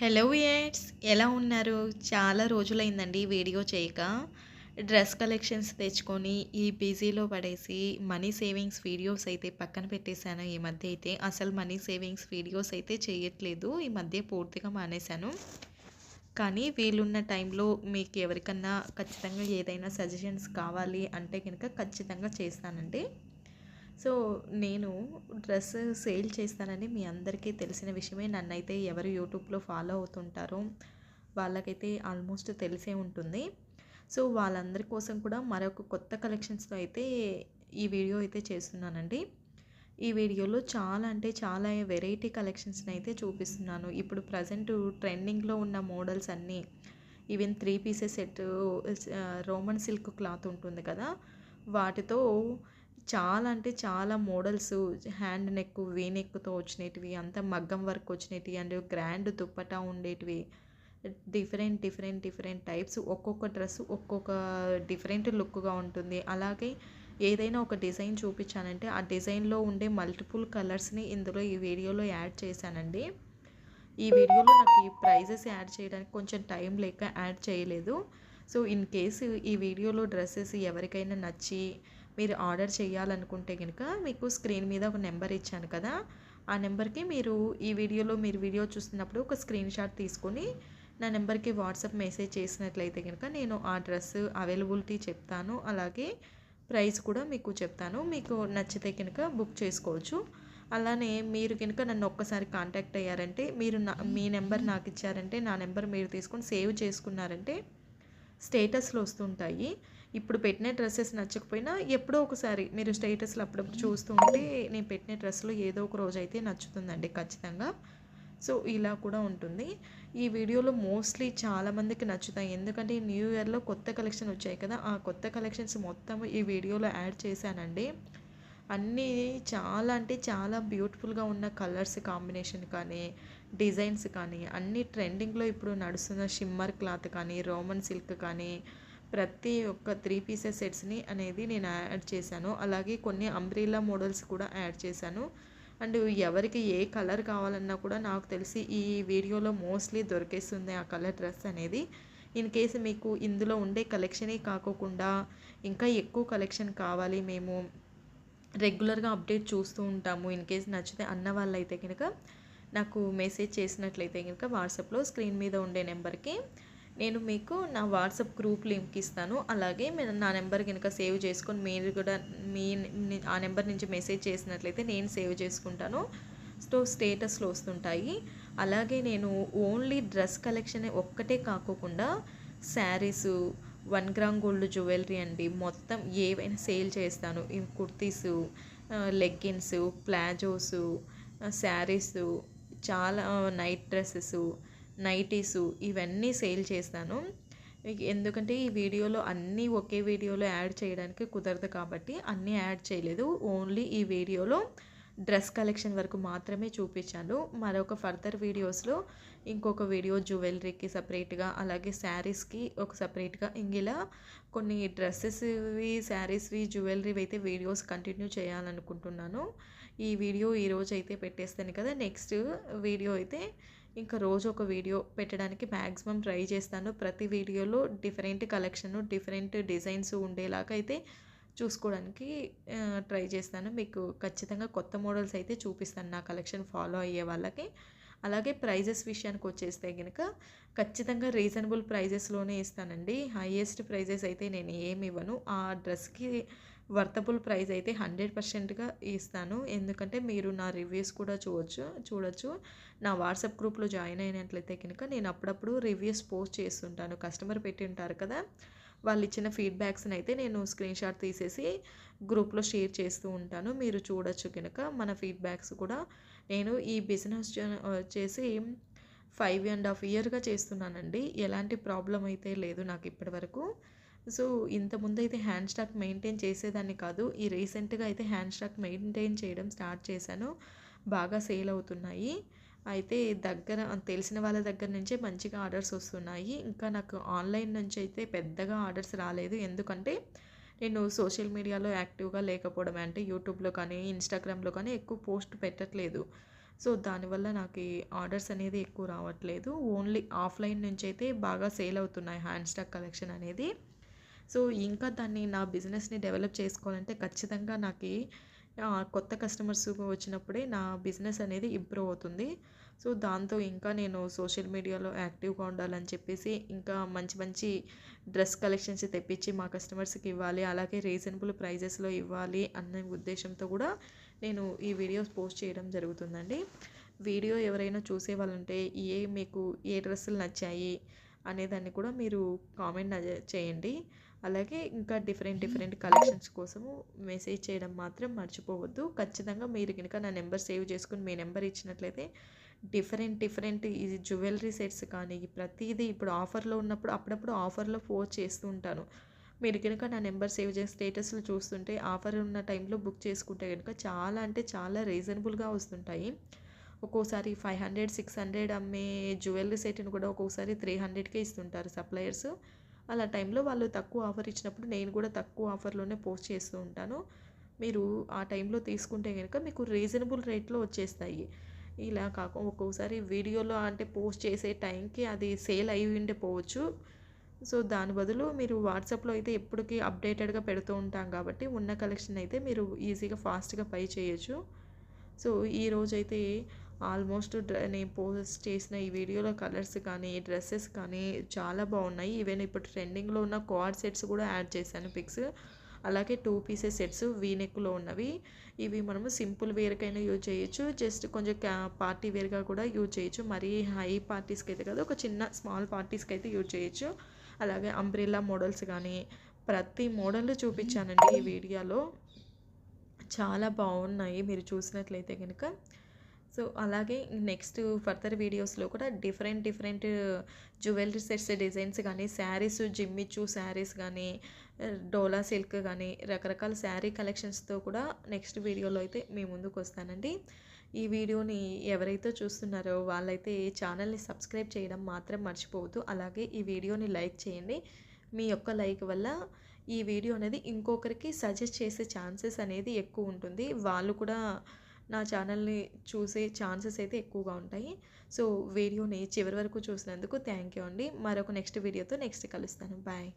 Hello viewers ఎలా ఉన్నారు? చాలా రోజులైందండి వీడియో చేయక. డ్రెస్ కలెక్షన్స్ తెచ్చుకొని ఈ బిజీలో పడేసి మనీ సేవింగ్స్ వీడియోస్ అయితే పక్కన పెట్టేశాను ఈ మధ్య అయితే. అసలు మనీ సేవింగ్స్ వీడియోస్ అయితే చేయట్లేదు. ఈ మధ్య పూర్తిగా మానేశాను. కానీ వీలున్న టైంలో మీకు ఎవరికన్నా ఖచ్చితంగా ఏదైనా సజెషన్స్ కావాలి అంటే కనుక ఖచ్చితంగా చేస్తానండి. సో నేను డ్రెస్ సేల్ చేస్తానని మీ అందరికీ తెలిసిన విషయమే. నన్నైతే ఎవరు యూట్యూబ్లో ఫాలో అవుతుంటారో వాళ్ళకైతే ఆల్మోస్ట్ తెలిసే ఉంటుంది. సో వాళ్ళందరి కోసం కూడా మరొక కొత్త కలెక్షన్స్తో అయితే ఈ వీడియో అయితే చేస్తున్నానండి. ఈ వీడియోలో చాలా అంటే చాలా వెరైటీ కలెక్షన్స్ని అయితే చూపిస్తున్నాను. ఇప్పుడు ప్రజెంట్ ట్రెండింగ్లో ఉన్న మోడల్స్ అన్నీ even three pieces set Roman silk cloth ఉంటుంది కదా వాటితో చాలా అంటే చాలా మోడల్స్ హ్యాండ్ నెక్ వీ నెక్తో వచ్చినవి అంతా మగ్గం వర్క్ వచ్చినవి అండ్ గ్రాండ్ దుప్పటా ఉండేటివి. Different different different types. ఒక్కొక్క డ్రెస్ ఒక్కొక్క డిఫరెంట్ లుక్గా ఉంటుంది. అలాగే ఏదైనా ఒక డిజైన్ చూపించానంటే ఆ డిజైన్లో ఉండే మల్టిపుల్ కలర్స్ని ఇందులో ఈ వీడియోలో యాడ్ చేశానండి. ఈ వీడియోలో నాకు ఈ ప్రైజెస్ యాడ్ చేయడానికి కొంచెం టైం లేక యాడ్ చేయలేదు. సో ఇన్ కేసు ఈ వీడియోలో డ్రెస్సెస్ ఎవరికైనా నచ్చి మీరు ఆర్డర్ చేయాలనుకుంటే కనుక మీకు స్క్రీన్ మీద ఒక నెంబర్ ఇచ్చాను కదా ఆ నెంబర్కి మీరు ఈ వీడియోలో మీరు వీడియో చూస్తున్నప్పుడు ఒక స్క్రీన్ షాట్ తీసుకొని నా నెంబర్కి వాట్సాప్ మెసేజ్ చేసినట్లయితే కనుక నేను ఆ డ్రెస్ అవైలబిలిటీ చెప్తాను అలాగే ప్రైస్ కూడా మీకు చెప్తాను మీకు నచ్చితే కనుక బుక్ చేసుకోవచ్చు. అలానే మీరు కనుక నన్ను ఒక్కసారి కాంటాక్ట్ అయ్యారంటే మీరు నా మీ నెంబర్ నాకు ఇచ్చారంటే నా నెంబర్ మీరు తీసుకొని సేవ్ చేసుకున్నారంటే స్టేటస్లు వస్తుంటాయి. ఇప్పుడు పెట్టిన డ్రెస్సెస్ నచ్చకపోయినా ఎప్పుడో ఒకసారి మీరు స్టేటస్లు అప్పుడప్పుడు చూస్తూ ఉంటే నేను పెట్టిన డ్రెస్సులు ఏదో ఒక రోజు అయితే నచ్చుతుందండి ఖచ్చితంగా. సో ఇలా కూడా ఉంటుంది. ఈ వీడియోలో మోస్ట్లీ చాలామందికి నచ్చుతాయి. ఎందుకంటే న్యూ ఇయర్లో కొత్త కలెక్షన్ వచ్చాయి కదా ఆ కొత్త కలెక్షన్స్ మొత్తం ఈ వీడియోలో యాడ్ చేశానండి. అన్నీ చాలా అంటే చాలా బ్యూటిఫుల్గా ఉన్న కలర్స్ కాంబినేషన్ కానీ డిజైన్స్ కానీ అన్ని ట్రెండింగ్లో ఇప్పుడు నడుస్తున్న షిమ్మర్ క్లాత్ కానీ రోమన్ సిల్క్ కానీ ప్రతి ఒక్క త్రీ పీసెస్ సెట్స్ని అనేది నేను యాడ్ చేశాను. అలాగే కొన్ని అంబ్రీలా మోడల్స్ కూడా యాడ్ చేశాను. అండ్ ఎవరికి ఏ కలర్ కావాలన్నా కూడా నాకు తెలిసి ఈ వీడియోలో మోస్ట్లీ దొరికేస్తుంది ఆ కలర్ డ్రెస్ అనేది. ఇన్ కేసు మీకు ఇందులో ఉండే కలెక్షనే కాకోకుండా ఇంకా ఎక్కువ కలెక్షన్ కావాలి మేము రెగ్యులర్గా అప్డేట్ చూస్తూ ఉంటాము. ఇన్ కేస్ నచ్చితే అన్న వాళ్ళైతే కనుక నాకు మెసేజ్ చేసినట్లయితే కనుక వాట్సాప్లో స్క్రీన్ మీద ఉండే నెంబర్కి నేను మీకు నా వాట్సాప్ గ్రూప్ లింక్ ఇస్తాను. అలాగే మీరు నా నెంబర్ కనుక సేవ్ చేసుకొని మీరు కూడా మీ ఆ నెంబర్ నుంచి మెసేజ్ చేసినట్లయితే నేను సేవ్ చేసుకుంటాను. సో స్టేటస్లో వస్తుంటాయి. అలాగే నేను ఓన్లీ డ్రెస్ కలెక్షన్ ఒక్కటే కాకోకుండా saris one gram gold jewellery అండి. మొత్తం ఏవైనా సేల్ చేస్తాను. ఈ కుర్తీసు లెగ్గిన్స్ ప్లాజోసు శారీస్ చాలా నైట్ డ్రెస్సెస్ నైటీసు ఇవన్నీ సేల్ చేశాను ఎందుకంటే ఈ వీడియోలో అన్నీ ఒకే వీడియోలో యాడ్ చేయడానికి కుదరదు కాబట్టి అన్నీ యాడ్ చేయలేదు. ఓన్లీ ఈ వీడియోలో డ్రెస్ కలెక్షన్ వరకు మాత్రమే చూపించాను. మరొక ఫర్దర్ వీడియోస్లో ఇంకొక వీడియో జ్యువెలరీకి సపరేట్గా అలాగే శారీస్కి ఒక సపరేట్గా ఇంగిలా కొన్ని డ్రెస్సెస్వి శారీస్వి జ్యువెలరీవి అయితే వీడియోస్ కంటిన్యూ చేయాలనుకుంటున్నాను. ఈ వీడియో ఈరోజు అయితే పెట్టేస్తాను కదా. నెక్స్ట్ వీడియో అయితే ఇంకా రోజు ఒక వీడియో పెట్టడానికి మ్యాక్సిమం ట్రై చేస్తాను. ప్రతి వీడియోలో డిఫరెంట్ కలెక్షన్ డిఫరెంట్ డిజైన్స్ ఉండేలాగా అయితే చూసుకోవడానికి ట్రై చేస్తాను. మీకు ఖచ్చితంగా కొత్త మోడల్స్ అయితే చూపిస్తాను నా కలెక్షన్ ఫాలో అయ్యే వాళ్ళకి. అలాగే ప్రైజెస్ విషయానికి వచ్చేస్తే కనుక ఖచ్చితంగా రీజనబుల్ ప్రైజెస్లోనే ఇస్తానండి. హైయెస్ట్ ప్రైజెస్ అయితే నేను ఏమి ఇవ్వను. ఆ డ్రెస్కి వర్తబుల్ ప్రైస్ అయితే హండ్రెడ్ పర్సెంట్గా ఇస్తాను. ఎందుకంటే మీరు నా రివ్యూస్ కూడా చూడొచ్చు చూడొచ్చు. నా వాట్సాప్ గ్రూప్లో జాయిన్ అయినట్లయితే కనుక నేను అప్పుడప్పుడు రివ్యూస్ పోస్ట్ చేస్తుంటాను. కస్టమర్ పెట్టి ఉంటారు కదా వాళ్ళు ఇచ్చిన ఫీడ్బ్యాక్స్ని అయితే నేను స్క్రీన్ షాట్ తీసేసి గ్రూప్లో షేర్ చేస్తూ ఉంటాను. మీరు చూడొచ్చు కనుక మన ఫీడ్బ్యాక్స్ కూడా. నేను ఈ బిజినెస్ వచ్చేసి ఫైవ్ అండ్ హాఫ్ ఇయర్గా చేస్తున్నానండి. ఎలాంటి ప్రాబ్లం అయితే లేదు నాకు ఇప్పటి వరకు సో ఇంతకుముందు అయితే హ్యాండ్ స్టాక్ మెయింటైన్ చేసేదాన్ని కాదు. ఈ రీసెంట్గా అయితే హ్యాండ్ స్టాక్ మెయింటైన్ చేయడం స్టార్ట్ చేశాను. బాగా సేల్ అవుతున్నాయి. అయితే దగ్గర తెలిసిన వాళ్ళ దగ్గర నుంచే మంచిగా ఆర్డర్స్ వస్తున్నాయి. ఇంకా నాకు ఆన్లైన్ నుంచి అయితే పెద్దగా ఆర్డర్స్ రాలేదు. ఎందుకంటే నేను సోషల్ మీడియాలో యాక్టివ్గా లేకపోవడం అంటే యూట్యూబ్లో కానీ ఇన్స్టాగ్రామ్లో కానీ ఎక్కువ పోస్ట్ పెట్టట్లేదు. సో దానివల్ల నాకు ఆర్డర్స్ అనేది ఎక్కువ రావట్లేదు. ఓన్లీ ఆఫ్లైన్ నుంచి అయితే బాగా సేల్ అవుతున్నాయి హ్యాండ్ స్టాక్ కలెక్షన్ అనేది. సో ఇంకా దాన్ని నా బిజినెస్ని డెవలప్ చేసుకోవాలంటే ఖచ్చితంగా నాకు కొత్త కస్టమర్స్ వచ్చినప్పుడే నా బిజినెస్ అనేది ఇంప్రూవ్ అవుతుంది. సో దాంతో ఇంకా నేను సోషల్ మీడియాలో యాక్టివ్గా ఉండాలని చెప్పేసి ఇంకా మంచి మంచి డ్రెస్ కలెక్షన్స్ తెప్పించి మా కస్టమర్స్కి ఇవ్వాలి అలాగే రీజనబుల్ ప్రైజెస్లో ఇవ్వాలి అన్న ఉద్దేశంతో కూడా నేను ఈ వీడియోస్ పోస్ట్ చేయడం జరుగుతుందండి. వీడియో ఎవరైనా చూసే వాళ్ళంటే ఏ మీకు ఏ డ్రెస్సులు నచ్చాయి అనేదాన్ని కూడా మీరు కామెంట్ చేయండి. అలాగే ఇంకా డిఫరెంట్ డిఫరెంట్ కలెక్షన్స్ కోసము మెసేజ్ చేయడం మాత్రం మర్చిపోవద్దు. ఖచ్చితంగా మీరు కనుక నా నెంబర్ సేవ్ చేసుకుని మీ నెంబర్ ఇచ్చినట్లయితే డిఫరెంట్ డిఫరెంట్ ఇది జ్యువెలరీ సెట్స్ కానీ ప్రతిదీ ఇప్పుడు ఆఫర్లో ఉన్నప్పుడు అప్పుడప్పుడు ఆఫర్లో పోస్ట్ చేస్తూ ఉంటాను. మీరు కనుక నా నెంబర్ సేవ్ చేసి స్టేటస్లు చూస్తుంటే ఆఫర్ ఉన్న టైంలో బుక్ చేసుకుంటే కనుక చాలా అంటే చాలా రీజనబుల్గా వస్తుంటాయి. ఒక్కోసారి ఫైవ్ హండ్రెడ్ సిక్స్ హండ్రెడ్ అమ్మే జ్యువెలరీ సెట్ని కూడా ఒక్కోసారి త్రీ హండ్రెడ్కే ఇస్తుంటారు సప్లయర్స్. అలా టైంలో వాళ్ళు తక్కువ ఆఫర్ ఇచ్చినప్పుడు నేను కూడా తక్కువ ఆఫర్లోనే పోస్ట్ చేస్తూ ఉంటాను. మీరు ఆ టైంలో తీసుకుంటే కనుక మీకు రీజనబుల్ రేట్లో వచ్చేస్తాయి. ఇలా కాక ఒక్కోసారి వీడియోలో అంటే పోస్ట్ చేసే టైంకి అది సేల్ అయి ఉండే పోవచ్చు. సో దాని బదులు మీరు వాట్సాప్లో అయితే ఎప్పటికీ అప్డేటెడ్గా పెడుతూ ఉంటాం కాబట్టి ఉన్న కలెక్షన్ అయితే మీరు ఈజీగా ఫాస్ట్గా పై చేయొచ్చు. సో ఈరోజైతే ఆల్మోస్ట్ నేను పోస్ట్ చేసిన ఈ వీడియోలో కలర్స్ కానీ డ్రెస్సెస్ కానీ చాలా బాగున్నాయి. ఈవెన్ ఇప్పుడు ట్రెండింగ్లో ఉన్న కార్డ్ సెట్స్ కూడా యాడ్ చేశాను పిక్స్. అలాగే టూ పీసెస్ సెట్స్ వీనెక్లో ఉన్నవి. ఇవి మనము సింపుల్ వేర్కైనా యూజ్ చేయొచ్చు. జస్ట్ కొంచెం క్యా పార్టీ వేర్గా కూడా యూజ్ చేయొచ్చు. మరీ హై పార్టీస్కి అయితే కాదు ఒక చిన్న స్మాల్ పార్టీస్కి అయితే యూజ్ చేయొచ్చు. అలాగే అంబ్రిల్లా మోడల్స్ కానీ ప్రతి మోడల్ చూపించానండి ఈ వీడియోలో. చాలా బాగున్నాయి మీరు చూసినట్లయితే కనుక సో అలాగే నెక్స్ట్ ఫర్దర్ వీడియోస్లో కూడా different different jewellery sets designs కానీ శారీస్ జిమ్మిచ్చు శారీస్ కానీ డోలా సిల్క్ కానీ రకరకాల శారీ కలెక్షన్స్తో కూడా నెక్స్ట్ వీడియోలో అయితే మీ ముందుకు వస్తానండి. ఈ వీడియోని ఎవరైతే చూస్తున్నారో వాళ్ళైతే ఛానల్ని సబ్స్క్రైబ్ చేయడం మాత్రం మర్చిపోవద్దు. అలాగే ఈ వీడియోని లైక్ చేయండి. మీ యొక్క లైక్ వల్ల ఈ వీడియో అనేది ఇంకొకరికి సజెస్ట్ చేసే ఛాన్సెస్ అనేది ఎక్కువ ఉంటుంది. వాళ్ళు కూడా నా ఛానల్ని చూసే ఛాన్సెస్ అయితే ఎక్కువగా ఉంటాయి. సో వీడియోని చివరి వరకు చూసినందుకు థ్యాంక్ యూ అండి. మరొక నెక్స్ట్ వీడియోతో నెక్స్ట్ కలుస్తాను. బాయ్.